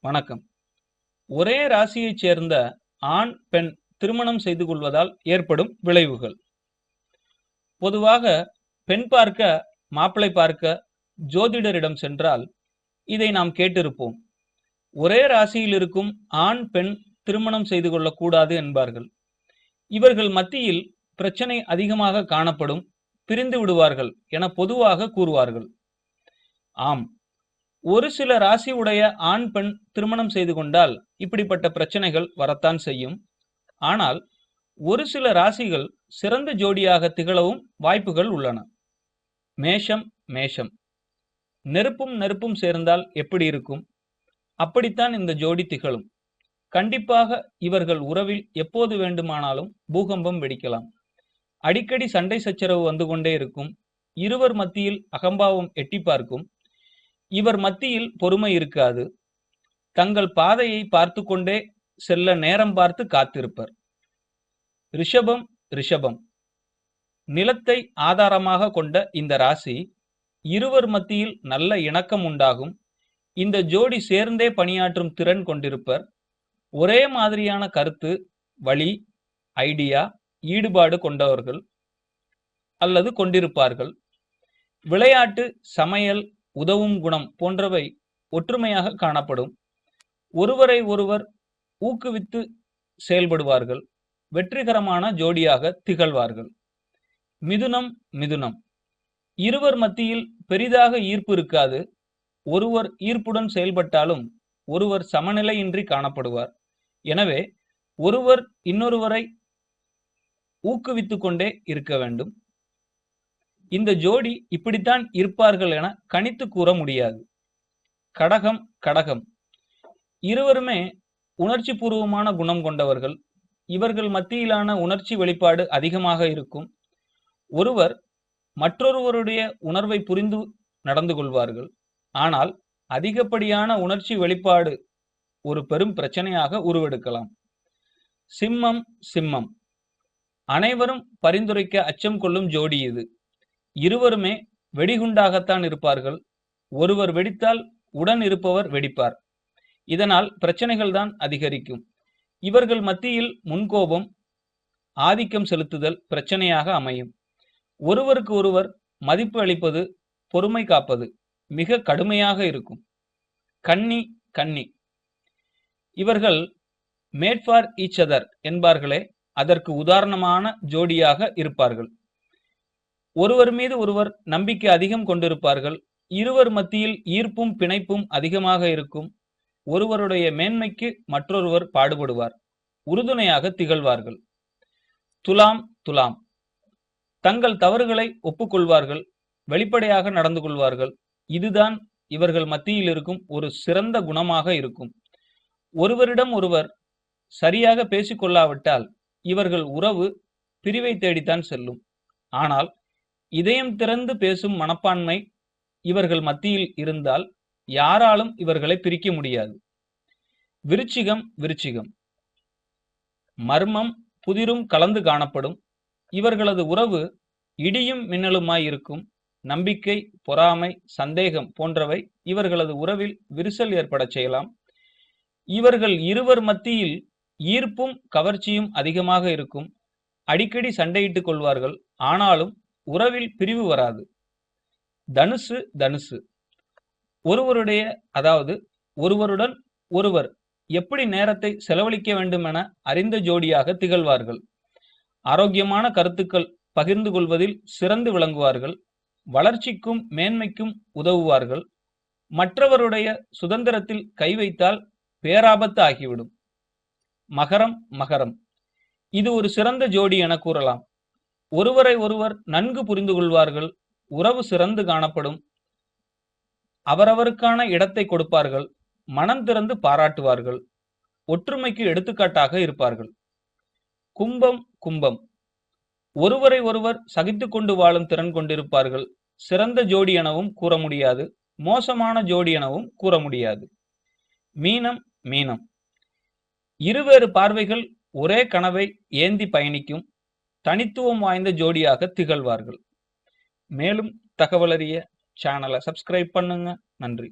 வணக்கம். ஒரே ராசியைச் சேர்ந்த ஆண் பெண் திருமணம் செய்து கொள்வதால் ஏற்படும் விளைவுகள். பொதுவாக பெண் பார்க்க மாப்பிளை பார்க்க ஜோதிடரிடம் சென்றால் இதை நாம் கேட்டிருப்போம். ஒரே ராசியில் இருக்கும் ஆண் பெண் திருமணம் செய்து கொள்ளக்கூடாது என்பார்கள். இவர்கள் மத்தியில் பிரச்சனை அதிகமாக காணப்படும் பிரிந்து விடுவார்கள் என பொதுவாக கூறுவார்கள். ஆம் ஒரு சில ராசி உடைய ஆண் பெண் திருமணம் செய்து கொண்டால் இப்படிப்பட்ட பிரச்சனைகள் வரத்தான் செய்யும். ஆனால் ஒரு சில ராசிகள் சிறந்த ஜோடியாக திகழவும் வாய்ப்புகள் உள்ளன. மேஷம் மேஷம். நெருப்பும் நெருப்பும் சேர்ந்தால் எப்படி இருக்கும்? அப்படித்தான் இந்த ஜோடி திகழும். கண்டிப்பாக இவர்கள் உறவில் எப்போது வேண்டுமானாலும் பூகம்பம் வெடிக்கலாம். அடிக்கடி சண்டை சச்சரவு வந்து கொண்டே இருக்கும். இருவர் மத்தியில் அகம்பாவம் எட்டி பார்க்கும். இவர் மத்தியில் பொறுமை இருக்காது. தங்கள் பாதையை பார்த்து கொண்டே செல்ல நேரம் பார்த்து காத்திருப்பர். ரிஷபம் ரிஷபம். நிலத்தை ஆதாரமாக கொண்ட இந்த ராசி இருவர் மத்தியில் நல்ல இணக்கம் உண்டாகும். இந்த ஜோடி சேர்ந்தே பணியாற்றும் திறன் கொண்டிருப்பர். ஒரே மாதிரியான கருத்து வழி ஐடியா ஈடுபாடு கொண்டவர்கள் அல்லது கொண்டிருப்பார்கள். விளையாட்டு சமையல் உதவும் குணம் போன்றவை ஒற்றுமையாக காணப்படும். ஒருவரை ஒருவர் ஊக்குவித்து செயல்படுவார்கள். வெற்றிகரமான ஜோடியாக திகழ்வார்கள். மிதுனம் மிதுனம். இருவர் மத்தியில் பெரிதாக ஈர்ப்பு இருக்காது. ஒருவர் ஈர்ப்புடன் செயல்பட்டாலும் ஒருவர் சமநிலையின்றி காணப்படுவார். எனவே ஒருவர் இன்னொருவரை ஊக்குவித்து கொண்டே இருக்க வேண்டும். இந்த ஜோடி இப்படித்தான் இருப்பார்கள் என கணித்து கூற முடியாது. கடகம் கடகம். இருவருமே உணர்ச்சி பூர்வமான குணம் கொண்டவர்கள். இவர்கள் மத்தியிலான உணர்ச்சி வெளிப்பாடு அதிகமாக இருக்கும். ஒருவர் மற்றொருவருடைய உணர்வை புரிந்து நடந்து கொள்வார்கள். ஆனால் அதிகப்படியான உணர்ச்சி வெளிப்பாடு ஒரு பெரும் பிரச்சனையாக உருவெடுக்கலாம். சிம்மம் சிம்மம். அனைவரும் பரிந்துரைக்க அச்சம் கொள்ளும் ஜோடி இது. இருவருமே வெடிகுண்டாகத்தான் இருப்பார்கள். ஒருவர் வெடித்தால் உடன் இருப்பவர் வெடிப்பார். இதனால் பிரச்சனைகள் தான் அதிகரிக்கும். இவர்கள் மத்தியில் முன்கோபம் ஆதிக்கம் செலுத்துதல் பிரச்சனையாக அமையும். ஒருவருக்கு ஒருவர் மதிப்பு அளிப்பது பொறுமை காப்பது மிக கடுமையாக இருக்கும். கன்னி கன்னி இவர்கள் மேட் ஃபார் ஈச் அதர் என்பார்களே அதற்கு உதாரணமான ஜோடியாக இருப்பார்கள். ஒருவர் மீது ஒருவர் நம்பிக்கை அதிகம் கொண்டிருப்பார்கள். இருவர் மத்தியில் ஈர்ப்பும் பிணைப்பும் அதிகமாக இருக்கும். ஒருவருடைய மேன்மைக்கு மற்றொருவர் பாடுபடுவார். உறுதுணையாக திகழ்வார்கள். துலாம் துலாம். தங்கள் தவறுகளை ஒப்புக்கொள்வார்கள். வெளிப்படையாக நடந்து கொள்வார்கள். இதுதான் இவர்கள் மத்தியில் இருக்கும் ஒரு சிறந்த குணமாக இருக்கும். ஒருவரிடம் ஒருவர் சரியாக பேசிக்கொள்ளாவிட்டால் இவர்கள் உறவு பிரிவை தேடித்தான் செல்லும். ஆனால் இதயம் திறந்து பேசும் மனப்பான்மை இவர்கள் மத்தியில் இருந்தால் யாராலும் இவர்களை பிரிக்க முடியாது. விருச்சிகம் விருச்சிகம். மர்மம் புதிரும் கலந்து காணப்படும். இவர்களது உறவு இடியும் மின்னலுமாய் இருக்கும். நம்பிக்கை பொறாமை சந்தேகம் போன்றவை இவர்களது உறவில் விரிசல் ஏற்படச் செய்யலாம். இவர்கள் இருவர் மத்தியில் ஈர்ப்பும் கவர்ச்சியும் அதிகமாக இருக்கும். அடிக்கடி சண்டையிட்டுக் கொள்வார்கள். ஆனாலும் உறவில் பிரிவு வராது. தனுசு தனுசு. ஒருவருடைய அதாவது ஒருவருடன் ஒருவர் எப்படி நேரத்தை செலவழிக்க வேண்டும் என அறிந்த ஜோடியாக திகழ்வார்கள். ஆரோக்கியமான கருத்துக்கள் பகிர்ந்து கொள்வதில் சிறந்து விளங்குவார்கள். வளர்ச்சிக்கும் மேன்மைக்கும் உதவுவார்கள். மற்றவருடைய சுதந்திரத்தில் கை வைத்தால் பேராபத்து ஆகிவிடும். மகரம் மகரம். இது ஒரு சிறந்த ஜோடி என கூறலாம். ஒருவரை ஒருவர் நன்கு புரிந்து கொள்வார்கள் உறவு சிறந்து காணப்படும் அவரவருக்கான இடத்தை கொடுப்பார்கள் மனம் திறந்து பாராட்டுவார்கள் ஒற்றுமைக்கு எடுத்துக்காட்டாக இருப்பார்கள். கும்பம் கும்பம். ஒருவரை ஒருவர் சகித்து கொண்டு வாழும் திறன் கொண்டிருப்பார்கள். சிறந்த ஜோடி எனவும் கூற முடியாது மோசமான ஜோடி எனவும் கூற முடியாது. மீனம் மீனம். இருவேறு பார்வைகள் ஒரே கனவை ஏந்தி பயணிக்கும் தனித்துவம் வாய்ந்த ஜோடியாக திகழ்வார்கள். மேலும் தகவலறிய சேனலை சப்ஸ்கிரைப் பண்ணுங்க. நன்றி.